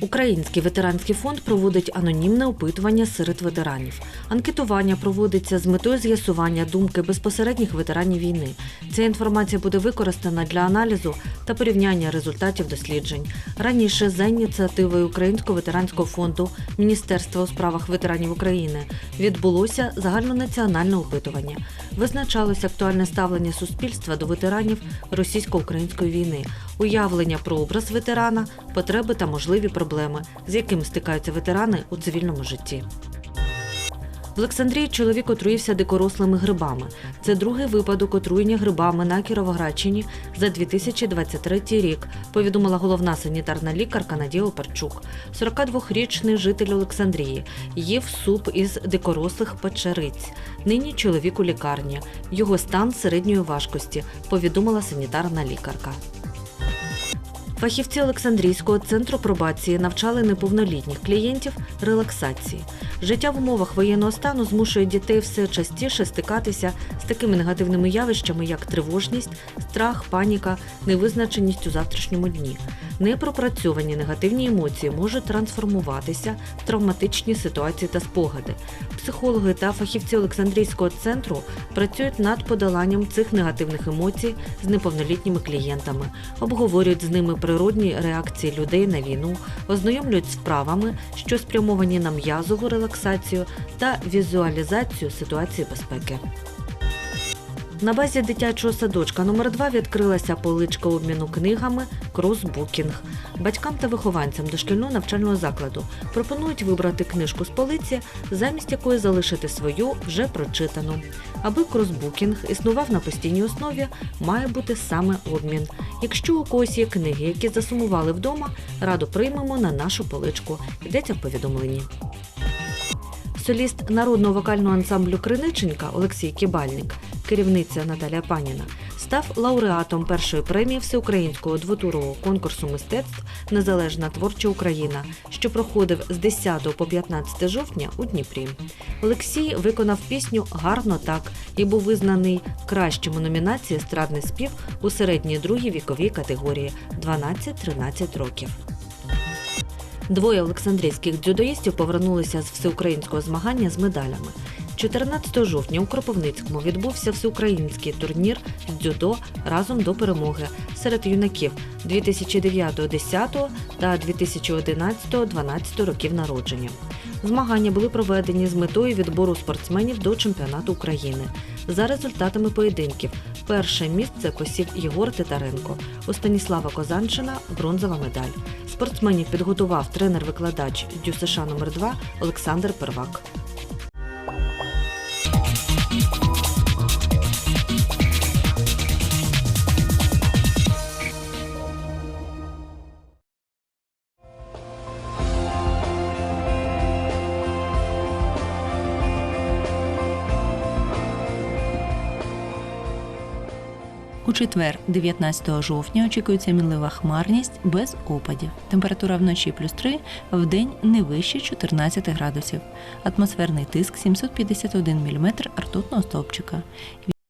Всеукраїнський ветеранський фонд проводить анонімне опитування серед ветеранів. Анкетування проводиться з метою з'ясування думки безпосередніх ветеранів війни. Ця інформація буде використана для аналізу та порівняння результатів досліджень. Раніше за ініціативою Українського ветеранського фонду Міністерства у справах ветеранів України відбулося загальнонаціональне опитування. Визначалось актуальне ставлення суспільства до ветеранів російсько-української війни, уявлення про образ ветерана, потреби та можливі проблеми, з якими стикаються ветерани у цивільному житті. В Олександрії чоловік отруївся дикорослими грибами. Це другий випадок отруєння грибами на Кіровоградщині за 2023 рік, повідомила головна санітарна лікарка Надія Оперчук. 42-річний житель Олександрії їв суп із дикорослих печериць. Нині чоловік у лікарні. Його стан середньої важкості, повідомила санітарна лікарка. Фахівці Олександрійського центру пробації навчали неповнолітніх клієнтів релаксації. Життя в умовах воєнного стану змушує дітей все частіше стикатися з такими негативними явищами, як тривожність, страх, паніка, невизначеність у завтрашньому дні. Непропрацьовані негативні емоції можуть трансформуватися в травматичні ситуації та спогади. Психологи та фахівці Олександрійського центру працюють над подоланням цих негативних емоцій з неповнолітніми клієнтами, обговорюють з ними природні реакції людей на війну, ознайомлюють з вправами, що спрямовані на м'язову релаксацію та візуалізацію ситуації безпеки. На базі дитячого садочка номер 2 відкрилася поличка обміну книгами Кросбукінг. Батькам та вихованцям дошкільного навчального закладу пропонують вибрати книжку з полиці, замість якої залишити свою вже прочитану. Аби кросбукінг існував на постійній основі, має бути саме обмін. Якщо у когось є книги, які засумували вдома, радо приймемо на нашу поличку. Йдеться в повідомленні. Соліст народного вокального ансамблю Криниченька Олексій Кібальник, керівниця Наталія Паніна, став лауреатом першої премії всеукраїнського двотурового конкурсу мистецтв Незалежна творча Україна, що проходив з 10 по 15 жовтня у Дніпрі. Олексій виконав пісню Гарно так і був визнаний кращим у номінації Естрадний спів у середній другій віковій категорії 12-13 років. Двоє олександрійських дзюдоїстів повернулися з всеукраїнського змагання з медалями. 14 жовтня у Кропивницькому відбувся всеукраїнський турнір з дзюдо разом до перемоги серед юнаків 2009-10 та 2011-12 років народження. Змагання були проведені з метою відбору спортсменів до чемпіонату України. За результатами поєдинків перше місце посів Єгор Титаренко. У Станіслава Козанчина бронзова медаль. Спортсменів підготував тренер-викладач ДЮСШ номер 2 Олександр Первак. you У четвер, 19 жовтня, очікується мінлива хмарність без опадів. Температура вночі плюс 3, в день не вище 14 градусів. Атмосферний тиск 751 мм ртутного стовпчика.